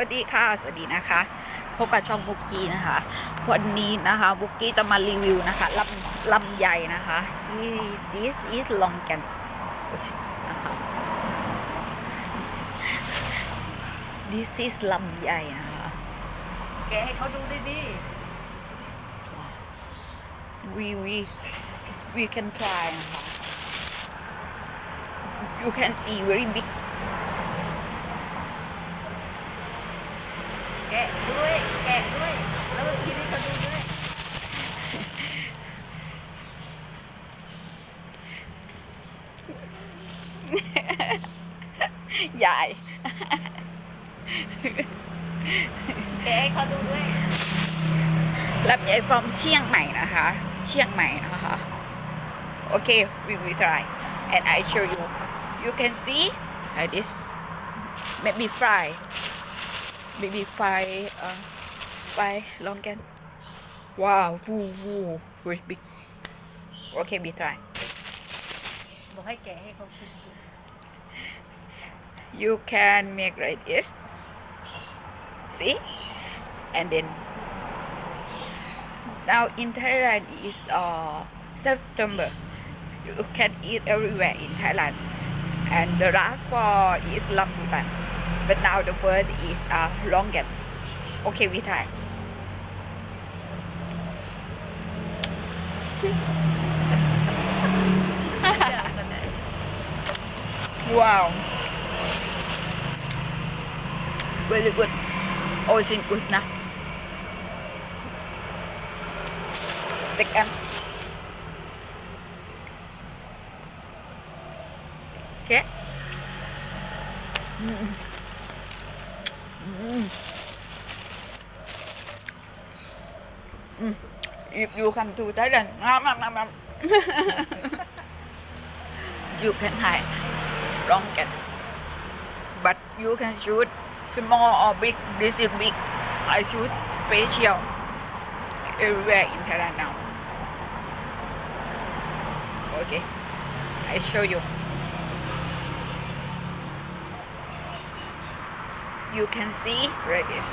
วัสดีค่ะ สวัสดีนะคะ พบกับช่องบุกกี้นะคะ วันนี้นะคะบุกกี้จะมารีวิวนะคะลำลำใหญ่นะคะ this is long can นะคะ this is ลำใหญ่นะคะ แกให้เขาดูดี we we we can try นะคะ you can see very big แกะด้วย แกะด้วย แล้วก็กินให้เขาดูด้วย ใหญ่ แกะให้เขาดูด้วยลำไย from เชียงใหม่นะคะ เชียงใหม่นะคะ โอเค we will try and I show you you can see like this maybe fry maybe fry uh, fry long can wow woo woo very big okay we try บอกให้แกะให้เขากินดู you can make like this see and then now in Thailand is uh, September you can eat everywhere in Thailand and the last for is rambutan but now the first is uh, longan okay we try. Wow. Very good ocean good นะ second okay. Mm. Mm. If you come to Thailand. You can hide can but you can shoot small or big this is big. I shoot special everywhere in Thailand now. Okay. I show you. You can see right here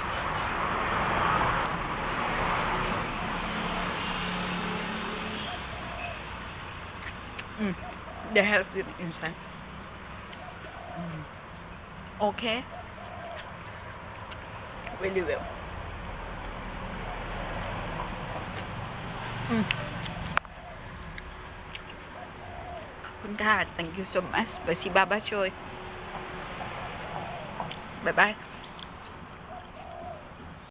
mm, they have it inside Mm. okay really well อืมขอบคุณค่ะ thank you so much บายบายบายช่วยบายบาย